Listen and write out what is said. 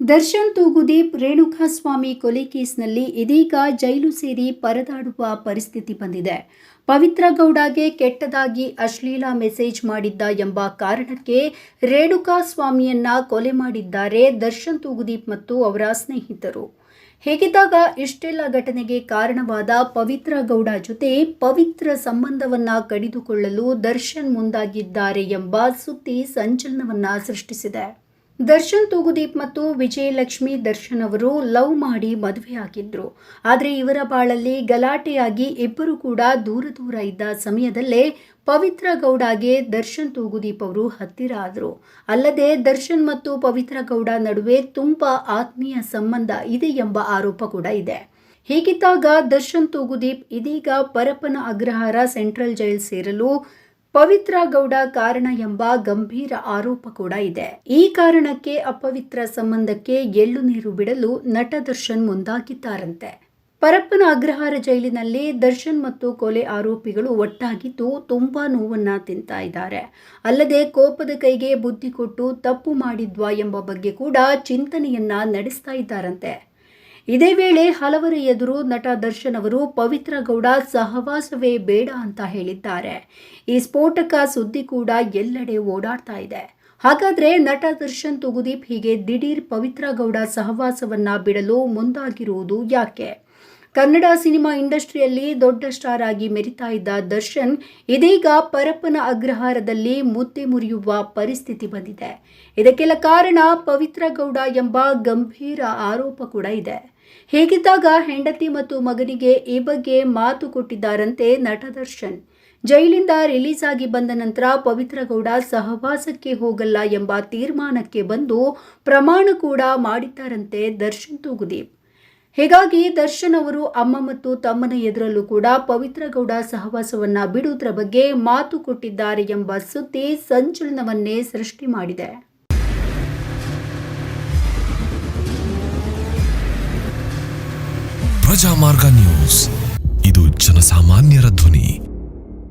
ದರ್ಶನ್ ತೂಗುದೀಪ್ ರೇಣುಕಾಸ್ವಾಮಿ ಕೊಲೆ ಕೇಸ್ನಲ್ಲಿ ಇದೀಗ ಜೈಲು ಸೇರಿ ಪರದಾಡುವ ಪರಿಸ್ಥಿತಿ ಬಂದಿದೆ. ಪವಿತ್ರ ಗೌಡಗೆ ಕೆಟ್ಟದಾಗಿ ಅಶ್ಲೀಲ ಮೆಸೇಜ್ ಮಾಡಿದ್ದ ಎಂಬ ಕಾರಣಕ್ಕೆ ರೇಣುಕಾಸ್ವಾಮಿಯನ್ನ ಕೊಲೆ ಮಾಡಿದ್ದಾರೆ ದರ್ಶನ್ ತೂಗುದೀಪ್ ಮತ್ತು ಅವರ ಸ್ನೇಹಿತರು. ಹೇಗಿದ್ದಾಗ ಇಷ್ಟೆಲ್ಲ ಘಟನೆಗೆ ಕಾರಣವಾದ ಪವಿತ್ರ ಗೌಡ ಜೊತೆ ಪವಿತ್ರ ಸಂಬಂಧವನ್ನ ಕಡಿದುಕೊಳ್ಳಲು ದರ್ಶನ್ ಮುಂದಾಗಿದ್ದಾರೆ ಎಂಬ ಸುದ್ದಿ ಸಂಚಲನವನ್ನ ಸೃಷ್ಟಿಸಿದೆ. ದರ್ಶನ್ ತೂಗುದೀಪ್ ಮತ್ತು ವಿಜಯಲಕ್ಷ್ಮಿ ದರ್ಶನ್ ಅವರು ಲವ್ ಮಾಡಿ ಮದುವೆಯಾಗಿದ್ರು ಆದರೆ ಇವರ ಬಾಳಲ್ಲಿ ಗಲಾಟೆಯಾಗಿ ಇಬ್ಬರು ಕೂಡ ದೂರ ದೂರ ಇದ್ದ ಸಮಯದಲ್ಲೇ ಪವಿತ್ರ ಗೌಡಗೆ ದರ್ಶನ್ ತೂಗುದೀಪ್ ಅವರು ಹತ್ತಿರ ಆದರು. ಅಲ್ಲದೆ ದರ್ಶನ್ ಮತ್ತು ಪವಿತ್ರ ಗೌಡ ನಡುವೆ ತುಂಬ ಆತ್ಮೀಯ ಸಂಬಂಧ ಇದೆ ಎಂಬ ಆರೋಪ ಕೂಡ ಇದೆ. ಹೀಗಿದ್ದಾಗ ದರ್ಶನ್ ತೂಗುದೀಪ್ ಇದೀಗ ಪರಪ್ಪನ ಅಗ್ರಹಾರ ಸೆಂಟ್ರಲ್ ಜೈಲ್ ಸೇರಲು ಪವಿತ್ರ ಗೌಡ ಕಾರಣ ಎಂಬ ಗಂಭೀರ ಆರೋಪ ಕೂಡ ಇದೆ. ಈ ಕಾರಣಕ್ಕೆ ಅಪವಿತ್ರ ಸಂಬಂಧಕ್ಕೆ ಎಳ್ಳು ನೀರು ಬಿಡಲು ನಟ ದರ್ಶನ್ ಮುಂದಾಗಿದ್ದಾರಂತೆ. ಪರಪ್ಪನ ಅಗ್ರಹಾರ ಜೈಲಿನಲ್ಲಿ ದರ್ಶನ್ ಮತ್ತು ಕೊಲೆ ಆರೋಪಿಗಳು ಒಟ್ಟಾಗಿದ್ದು ತುಂಬಾ ನೋವನ್ನ ತಿಂತಾ ಇದ್ದಾರೆ. ಅಲ್ಲದೆ ಕೋಪದ ಕೈಗೆ ಬುದ್ಧಿ ಕೊಟ್ಟು ತಪ್ಪು ಮಾಡಿದ್ವಾ ಎಂಬ ಬಗ್ಗೆ ಕೂಡ ಚಿಂತನೆಯನ್ನ ನಡೆಸ್ತಾ ಇದ್ದಾರಂತೆ. ಇದೇ ವೇಳೆ ಹಲವರ ಎದುರು ನಟ ದರ್ಶನ್ ಅವರು ಪವಿತ್ರ ಗೌಡ ಸಹವಾಸವೇ ಬೇಡ ಅಂತ ಹೇಳಿದ್ದಾರೆ. ಈ ಸ್ಫೋಟಕ ಸುದ್ದಿ ಕೂಡ ಎಲ್ಲೆಡೆ ಓಡಾಡ್ತಾ ಇದೆ. ಹಾಗಾದ್ರೆ ನಟ ದರ್ಶನ್ ತುಗುದೀಪ್ ಹೀಗೆ ದಿಢೀರ್ ಪವಿತ್ರ ಗೌಡ ಸಹವಾಸವನ್ನ ಬಿಡಲು ಮುಂದಾಗಿರುವುದು ಯಾಕೆ? ಕನ್ನಡ ಸಿನಿಮಾ ಇಂಡಸ್ಟ್ರಿಯಲ್ಲಿ ದೊಡ್ಡ ಸ್ಟಾರ್ ಆಗಿ ಮೆರಿತಾ ಇದ್ದ ದರ್ಶನ್, ಇದೀಗ ಪರಪ್ಪನ ಅಗ್ರಹಾರದಲ್ಲಿ ಮುದ್ದೆ ಮುರಿಯುವ ಪರಿಸ್ಥಿತಿ ಬಂದಿದೆ. ಇದಕ್ಕೆಲ್ಲ ಕಾರಣ ಪವಿತ್ರ ಗೌಡ ಎಂಬ ಗಂಭೀರ ಆರೋಪ ಕೂಡ ಇದೆ. ಹೇಗಿದ್ದಾಗ ಹೆಂಡತಿ ಮತ್ತು ಮಗನಿಗೆ ಈ ಬಗ್ಗೆ ಮಾತು ಕೊಟ್ಟಿದ್ದಾರಂತೆ ನಟ ದರ್ಶನ್. ಜೈಲಿಂದ ರಿಲೀಸ್ ಆಗಿ ಬಂದ ನಂತರ ಪವಿತ್ರ ಗೌಡ ಸಹವಾಸಕ್ಕೆ ಹೋಗಲ್ಲ ಎಂಬ ತೀರ್ಮಾನಕ್ಕೆ ಬಂದು ಪ್ರಮಾಣ ಕೂಡ ಮಾಡಿದ್ದಾರಂತೆ ದರ್ಶನ್ ತೂಗುದೀಪ್. ಹೀಗಾಗಿ ದರ್ಶನ್ ಅವರು ಅಮ್ಮ ಮತ್ತು ತಮ್ಮನ ಎದುರಲ್ಲೂ ಕೂಡ ಪವಿತ್ರಗೌಡ ಸಹವಾಸವನ್ನ ಬಿಡುವುದರ ಬಗ್ಗೆ ಮಾತು ಕೊಟ್ಟಿದ್ದಾರೆ ಎಂಬ ಸುದ್ದಿ ಸಂಚಲನವನ್ನೇ ಸೃಷ್ಟಿ ಮಾಡಿದೆ. ಪ್ರಜಾಮಾರ್ಗ ನ್ಯೂಸ್. ಇದು ಜನಸಾಮಾನ್ಯರ ಧ್ವನಿ.